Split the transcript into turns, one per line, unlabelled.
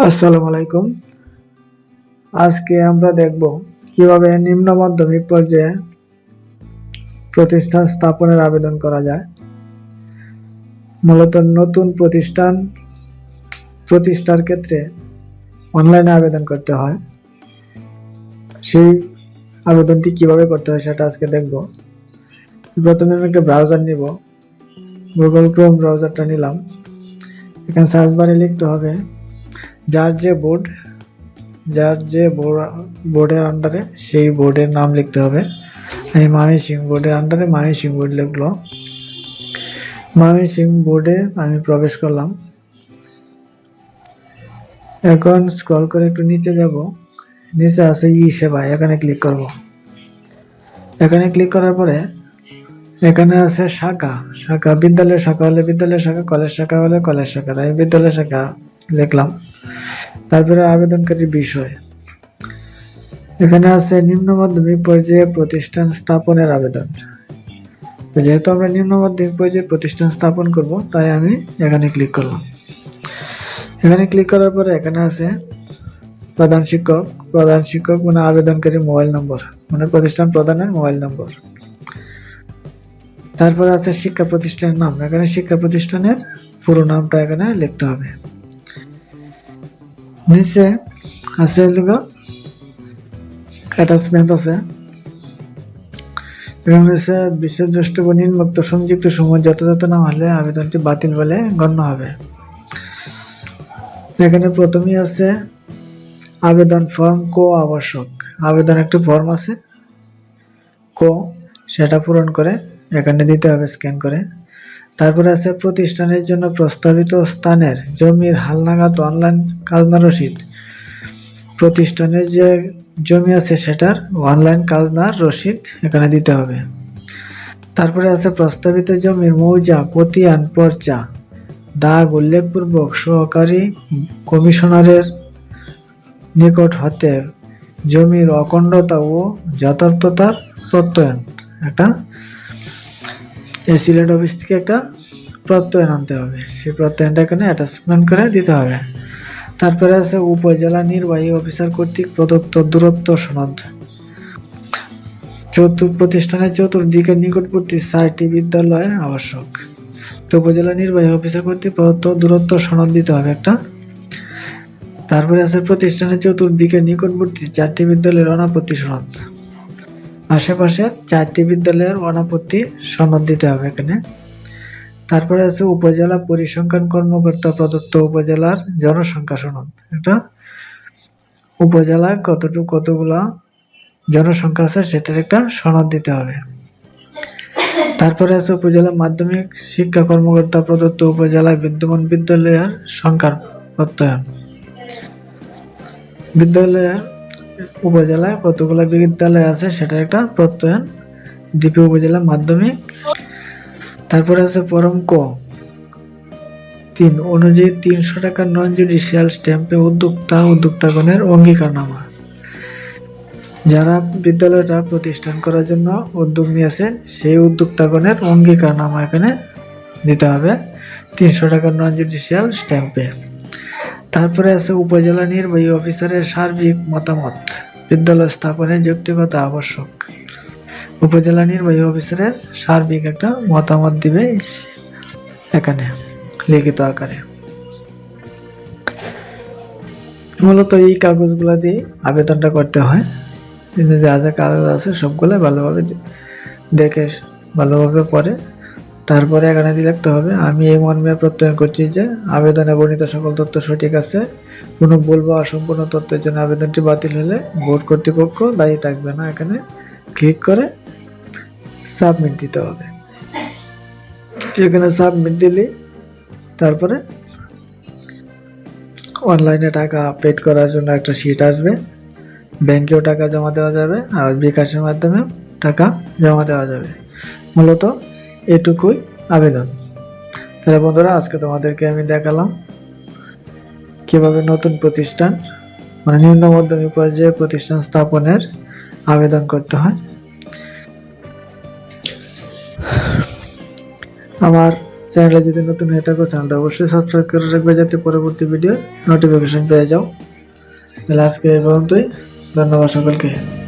আসসালামু আলাইকুম। আজকে আমরা দেখব কীভাবে নিম্ন মাধ্যমিক পর্যায়ে প্রতিষ্ঠান স্থাপনের আবেদন করা যায়। মূলত নতুন প্রতিষ্ঠান, প্রতিষ্ঠার ক্ষেত্রে অনলাইনে আবেদন করতে হয়। সেই আবেদনটি কীভাবে করতে হয় সেটা আজকে দেখব। প্রথমে আমি একটা ব্রাউজার নিব। গুগল ক্রোম ব্রাউজারটা নিলাম। এখানে সার্চ বারে লিখতে হবে যার যে বোর্ড যার যে বোর্ডের আন্ডারে সেই বোর্ডের নাম লিখতে হবে। আমি মামি সিং বোর্ডের আন্ডারে মামি সিং বোর্ড লিখলো। মামি সিং বোর্ডে আমি প্রবেশ করলাম। এখন স্ক্রল করে একটু নিচে যাব। নিচে আছে ই সেবা, এখানে ক্লিক করব। এখানে ক্লিক করার পরে এখানে আছে শাখা। শাখা বিদ্যালয়ের শাখা হলে বিদ্যালয়ের শাখা, কলেজ শাখা হলে কলেজ শাখা। তাই বিদ্যালয় শাখা। লিখলাম। তারপরে আবেদনকারী বিষয়। এখানে আছে নিম্ন মাধ্যমিক পর্যায়ে প্রতিষ্ঠান স্থাপনের আবেদন। যেহেতু আমরা নিম্ন মাধ্যমিক পর্যায়ে প্রতিষ্ঠান স্থাপন করব, তাই আমি এখানে ক্লিক করলাম। এখানে ক্লিক করার পরে এখানে আছে প্রধান শিক্ষক। প্রধান শিক্ষক মানে আবেদনকারী মোবাইল নম্বর মানে প্রতিষ্ঠান প্রধানের মোবাইল নম্বর। তারপরে আছে শিক্ষা প্রতিষ্ঠানের নাম। এখানে শিক্ষা প্রতিষ্ঠানের পুরো নামটা এখানে লিখতে হবে। নিচে আছে লিখো অ্যাটাচমেন্ট আছে। এবং আছে বিশেষ দ্রষ্টব্য নিম্নোক্ত সংযুক্ত সময় যথাযথ না হলে আবেদনটি বাতিল বলে গণ্য হবে। এখানে প্রথমেই আছে আবেদন ফর্ম কো আবশ্যক আবেদন একটি ফর্ম আছে, কো, সেটা পূরণ করে এখানে দিতে হবে স্ক্যান করে। তারপরে আছে প্রতিষ্ঠানের জন্য প্রস্তাবিত স্থানের জমির হালনাগাদ অনলাইন খাজনা রসিদ। প্রতিষ্ঠানের যে জমি আছে সেটার অনলাইন খাজনার রসিদ এখানে দিতে হবে। তারপরে আছে প্রস্তাবিত জমির মৌজা, পতিয়ান, পর্চা, দাগ উল্লেখপূর্বক সহকারী কমিশনারের নিকট হতে জমির অখণ্ডতা ও যথার্থতার প্রত্যয়ন। একটা এই সিলেট অফিস থেকে একটা প্রত্যয়ন আনতে হবে। সেই প্রত্যয়নটা এখানে অ্যাটাচমেন্ট করে দিতে হবে। তারপরে আছে উপজেলা নির্বাহী অফিসার কর্তৃক প্রদত্ত দূরত্ব সনদ। চতুর্থ প্রতিষ্ঠানের চতুর্দিকের নিকটবর্তী চারটি বিদ্যালয় আবশ্যক। তো উপজেলা নির্বাহী অফিসার কর্তৃক প্রদত্ত দূরত্ব সনদ দিতে হবে একটা। তারপরে আছে প্রতিষ্ঠানের চতুর্দিকের নিকটবর্তী চারটি বিদ্যালয়ের অনাপত্তি সনদ। আশেপাশের চারটি বিদ্যালয়ের অনাপত্তি সনদ দিতে হবে এখানে। তারপরে আছে উপজেলা পরিসংখ্যান কর্মকর্তা প্রদত্ত উপজেলার জনসংখ্যা সনদ। এটা উপজেলায় কতটুকু কতগুলা জনসংখ্যা আছে সেটার একটা সনদ দিতে হবে। তারপরে আছে উপজেলা মাধ্যমিক শিক্ষা কর্মকর্তা প্রদত্ত উপজেলায় বিদ্যমান বিদ্যালয়ের সংখ্যার প্রত্যয়ন বিদ্যালয়ের উপজেলায় কতগুলো বিদ্যালয় আছে সেটা একটা প্রত্যয়ন। দ্বীপে উপজেলা মাধ্যমিক। তারপরে আছে পরম ক। তিন, অনুযায়ী তিনশো টাকা নন জুডিশিয়াল স্ট্যাম্পে উদ্যোক্তা, উদ্যোক্তাগণের অঙ্গীকারনামা। যারা বিদ্যালয়টা প্রতিষ্ঠান করার জন্য উদ্যোগ নিয়েছে, সেই উদ্যোক্তাগণের অঙ্গীকারনামা এখানে দিতে হবে। তিনশো টাকার নন জুডিশিয়াল স্ট্যাম্পে তারপরে আছে উপজেলা নির্বাহী অফিসারের সার্বিক মতামত, বিদ্যালয় স্থাপনে যৌক্তিকতা আবশ্যক। উপজেলা নির্বাহী অফিসারের সার্বিক একটা মতামত দিবে এখানে, লিখিত আকারে। মূলত এই কাগজগুলো দিয়ে আবেদনটা করতে হয়। যা যা কাগজ আছে সবগুলো ভালোভাবে দেখে ভালোভাবে পড়ে। তারপরে এখানে লিখতে হবে? আমি এই মর্মে প্রত্যয়ন করছি যে আবেদনে বর্ণিত সকল তথ্য সঠিক আছে। কোনো ভুল বা অসম্পূর্ণ তথ্যের জন্য আবেদনটি বাতিল হলে বোর্ড কর্তৃপক্ষ দায়ী থাকবে না। এখানে ক্লিক করে সাবমিট দিতে হবে। এখানে সাবমিট দিলে, তারপরে অনলাইনে টাকা পেড করার জন্য একটা শিট আসবে। ব্যাংকেও টাকা জমা দেওয়া যাবে আর বিকাশের মাধ্যমে টাকা জমা দেওয়া যাবে। মূলত এটুকুই আবেদন। তাহলে বন্ধুরা, আজকে তোমাদেরকে আমি দেখালাম কীভাবে নতুন প্রতিষ্ঠান মানে নিম্ন মাধ্যমিক পর্যায়ে প্রতিষ্ঠান স্থাপনের আবেদন করতে হয়। আমার চ্যানেলে যদি নতুন হয়ে থাকো, চ্যানেলটা অবশ্যই সাবস্ক্রাইব করে রাখবে যাতে পরবর্তী ভিডিও নোটিফিকেশন পেয়ে যাও। তাহলে আজকে এই পর্যন্তই। ধন্যবাদ সকলকে।